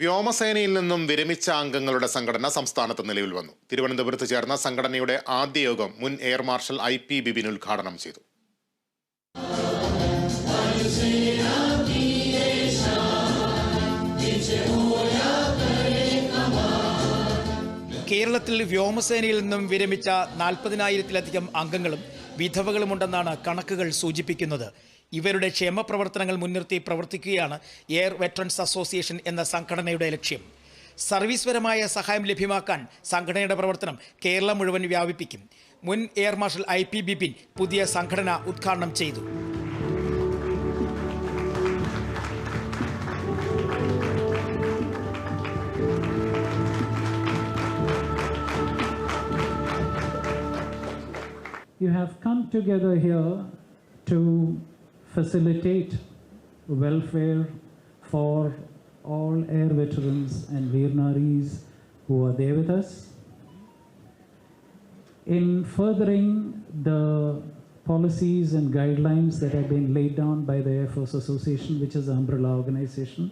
വ്യോമസേനയിൽ നിന്നും വിരമിച്ച അംഗങ്ങളുടെ സംഘടന സംസ്ഥാനത്ത് നിലവിൽ വന്നു. തിരുവനന്തപുരത്ത് ചേർന്ന സംഘടനയുടെ ആദ്യ യോഗം മുൻ air marshal I P Bibin ഉദ്ഘാടനം ചെയ്തു. കേരളത്തിൽ വ്യോമസേനയിൽ നിന്നും വിരമിച്ച നാൽപ്പതിനായിരത്തിലധികം അംഗങ്ങളും വിധവകളുമുണ്ടെന്നാണ് കണക്കുകൾ സൂചിപ്പിക്കുന്നത്. ഇവരുടെ ക്ഷേമപ്രവർത്തനങ്ങൾ മുൻനിർത്തി പ്രവർത്തിക്കുകയാണ് എയർ വെറ്ററൻസ് അസോസിയേഷൻ എന്ന സംഘടനയുടെ ലക്ഷ്യം. സർവീസ്പരമായ സഹായം ലഭ്യമാക്കാൻ സംഘടനയുടെ പ്രവർത്തനം കേരളം മുഴുവൻ വ്യാപിപ്പിക്കും. മുൻ air marshal I P Bipin പുതിയ സംഘടന ഉദ്ഘാടനം ചെയ്തു. You have come together here to facilitate welfare for all air veterans and Veernaris who are there with us. In furthering the policies and guidelines that have been laid down by the Air Force Association, which is an umbrella organization,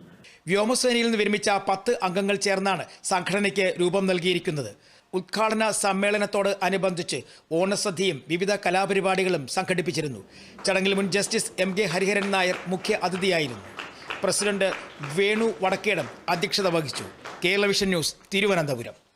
വ്യോമസേനയിൽ നിന്ന് വിരമിച്ച പത്ത് അംഗങ്ങൾ ചേർന്നാണ് സംഘടനയ്ക്ക് രൂപം നൽകിയിരിക്കുന്നത് ഉദ്ഘാടന സമ്മേളനത്തോട് അനുബന്ധിച്ച് ഓണസദ്യയും വിവിധ കലാപരിപാടികളും സംഘടിപ്പിച്ചിരുന്നു. ചടങ്ങിൽ മുൻ justice M K Hariharan Nair മുഖ്യ അതിഥിയായിരുന്നു. പ്രസിഡന്റ് വേണു വടക്കേടം അധ്യക്ഷത വഹിച്ചു. Kerala vision news Thiruvananthapuram.